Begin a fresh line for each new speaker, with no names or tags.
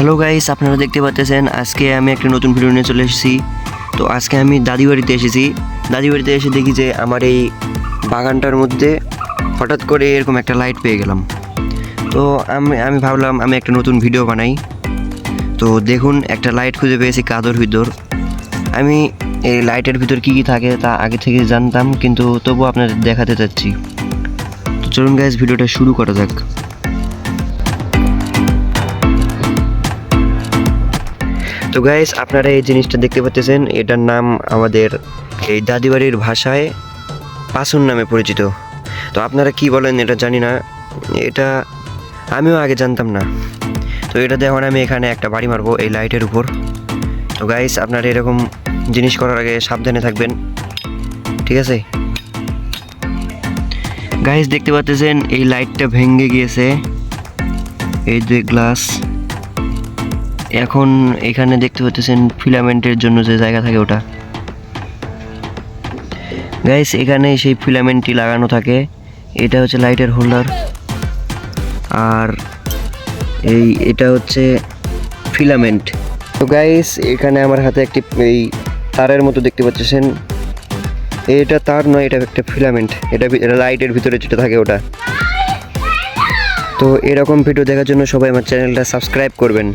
Hello guys আপনারা দেখতে পাচ্ছেন, আজকে আমি একটা নতুন ভিডিও নিয়ে চলে এসেছি। তো আজকে আমি দাদি বাড়িতে এসেছি। দাদি বাড়িতে এসে দেখি যে আমার এই বাগানটার মধ্যে হঠাৎ করে এরকম একটা লাইট পেয়ে গেলাম। তো আমি আমি ভাবলাম আমি একটা নতুন ভিডিও বানাই। তো দেখুন, একটা লাইট খুঁজে পেয়েছি কাদর ভিতর। আমি এই লাইটের ভিতর কী কী থাকে তা আগে থেকে জানতাম, কিন্তু তবু আপনাদের দেখাতে চাচ্ছি। তো চলুন গাইস ভিডিওটা শুরু করা যাক। তো গাইস আপনারা এই জিনিসটা দেখতে পাচ্ছেন এটার নাম আমাদের এই দাদিবাড়ির ভাষায় পাসুন নামে পরিচিত। তো আপনারা কি বলেন এটা জানি না, এটা আমিও আগে জানতাম না। তো এটা দেখুন আমি এখানে একটা বাড়ি মারবো এই লাইটের উপর। তো গাইস আপনারা এরকম জিনিস করার আগে সাবধানে থাকবেন, ঠিক আছে? গাইস দেখতে পাচ্ছেন এই লাইটটা ভেঙে গিয়েছে। এই যে গ্লাস এখন এখানে দেখতে পাচ্ছেন ফিলামেন্টের জন্য যে জায়গা থাকে ওটা। গাইস এখানে সেই ফিলামেন্টটি লাগানো থাকে। এটা হচ্ছে লাইটের হোল্ডার। আর এই, এটা হচ্ছে ফিলামেন্ট। তো গাইস এখানে আমার হাতে একটি এই তারের মতো দেখতে পাচ্ছেন। এটা তার নয়, এটা একটা ফিলামেন্ট। এটা লাইটের ভিতরে যেটা থাকে ওটা। তো এরকম ভিডিও দেখার জন্য সবাই আমার চ্যানেলটা সাবস্ক্রাইব করবেন।